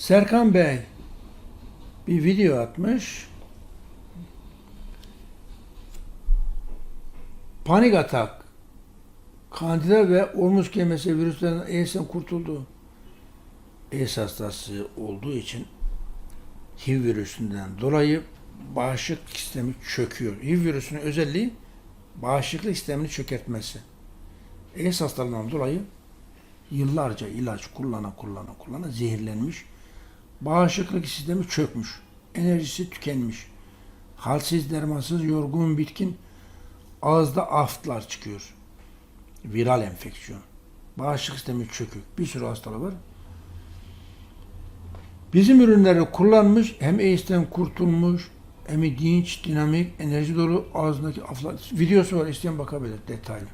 Serkan Bey bir video atmış. Panik atak. Kandida ve omuz kemesi virüslerinden ES'den kurtuldu. ES hastası olduğu için HIV virüsünden dolayı bağışıklık sistemi çöküyor. HIV virüsünün özelliği bağışıklık sistemini çökertmesi. ES hastalığından dolayı yıllarca ilaç kullana kullana kullana zehirlenmiş. Bağışıklık sistemi çökmüş. Enerjisi tükenmiş. Halsiz, dermansız, yorgun, bitkin. Ağızda aftlar çıkıyor. Viral enfeksiyon. Bağışıklık sistemi çökük. Bir sürü hastalığı var. Bizim ürünleri kullanmış, hem AIDS'ten kurtulmuş, hem dinç, dinamik, enerji dolu ağzındaki aflar. Videosu var, isteyen bakabilir detaylı.